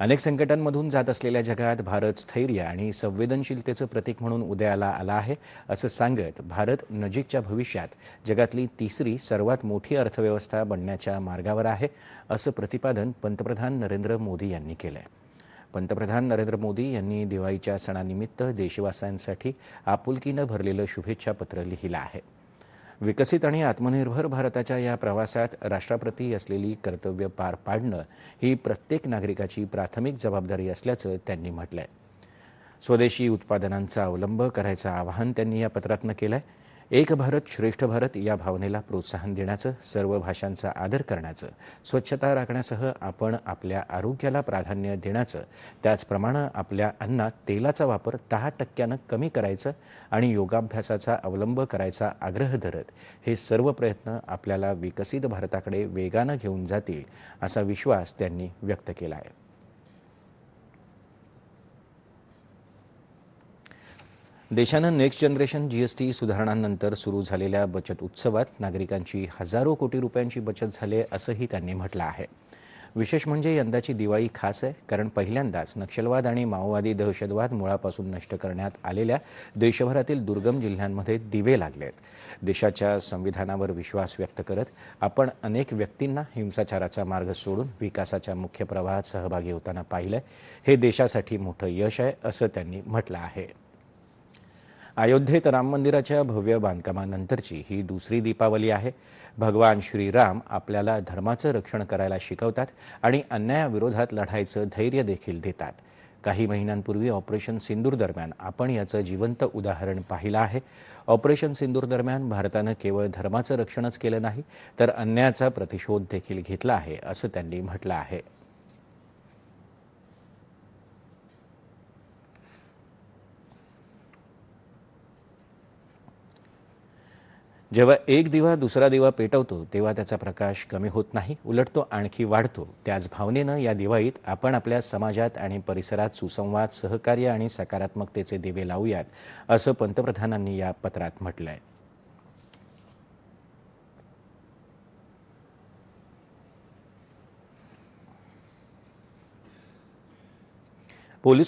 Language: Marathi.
अनेक संकटांमधून जात असलेल्या जगात भारत स्थैर्य आणि संवेदनशीलतेचं प्रतीक म्हणून उदयाला आला आहे असं सांगत भारत नजीकच्या भविष्यात जगातली तिसरी सर्वात मोठी अर्थव्यवस्था बनण्याच्या मार्गावर आहे असं प्रतिपादन पंतप्रधान नरेंद्र मोदी यांनी केलं आहे पंतप्रधान नरेंद्र मोदी यांनी दिवाळीच्या सणानिमित्त देशवासियांसाठी आपुलकीनं भरलेलं शुभेच्छा पत्र लिहिलं आहे. विकसित आणि आत्मनिर्भर भारताच्या या प्रवासात राष्ट्राप्रती असलेली कर्तव्य पार पाडणं ही प्रत्येक नागरिकाची प्राथमिक जबाबदारी असल्याचं त्यांनी म्हटलं आहे स्वदेशी उत्पादनांचा अवलंब करायचं आवाहन त्यांनी या पत्रातनं केलं आहे एक भारत श्रेष्ठ भारत या भावनेला प्रोत्साहन देण्याचं सर्व भाषांचा आदर करण्याचं स्वच्छता राखण्यासह आपण आपल्या आरोग्याला प्राधान्य देण्याचं त्याचप्रमाणे आपल्या अन्नात तेलाचा वापर दहा टक्क्यानं कमी करायचं आणि योगाभ्यासाचा अवलंब करायचा आग्रह धरत हे सर्व प्रयत्न आपल्याला विकसित भारताकडे वेगानं घेऊन जातील असा विश्वास त्यांनी व्यक्त केला आहे. देशानं नेक्स्ट जनरेशन जीएसटी सुधारणांनंतर सुरू झालेल्या बचत उत्सवात नागरिकांची हजारो कोटी रुपयांची बचत झाली असंही त्यांनी म्हटलं आहे. विशेष म्हणजे यंदाची दिवाळी खास आहे कारण पहिल्यांदाच नक्षलवाद आणि माओवादी दहशतवाद मुळापासून नष्ट करण्यात आलेल्या देशभरातील दुर्गम जिल्ह्यांमध्ये दिवे लागले आहेत. देशाच्या संविधानावर विश्वास व्यक्त करत आपण अनेक व्यक्तींना हिंसाचाराचा मार्ग सोडून विकासाच्या मुख्य प्रवाहात सहभागी होताना पाहिलं हे देशासाठी मोठं यश आहे असं त्यांनी म्हटलं आहे. अयोध्येत राम मंदिराच्या भव्य बांधकामानंतरची ही दुसरी दीपावली आहे. भगवान श्रीराम आपल्याला धर्माचं रक्षण करायला शिकवतात आणि अन्यायाविरोधात लढायचं धैर्य देखील देतात. काही महिन्यांपूर्वी ऑपरेशन सिंदूर दरम्यान आपण याचं जिवंत उदाहरण पाहिलं आहे. ऑपरेशन सिंदूर दरम्यान भारतानं केवळ धर्माचं रक्षणच केलं नाही तर अन्यायाचा प्रतिशोध देखील घेतला आहे असं त्यांनी म्हटलं आहे. जेव्हा एक दिवा दुसरा दिवा पेटवतो तेव्हा त्याचा प्रकाश कमी होत नाही उलट तो आणखी वाढतो. त्याच भावनेनं या दिवाळीत आपण आपल्या समाजात आणि परिसरात सुसंवाद सहकार्य आणि सकारात्मकतेचे दिवे लावूयात असं पंतप्रधानांनी या पत्रात म्हटलं आहे पोलीस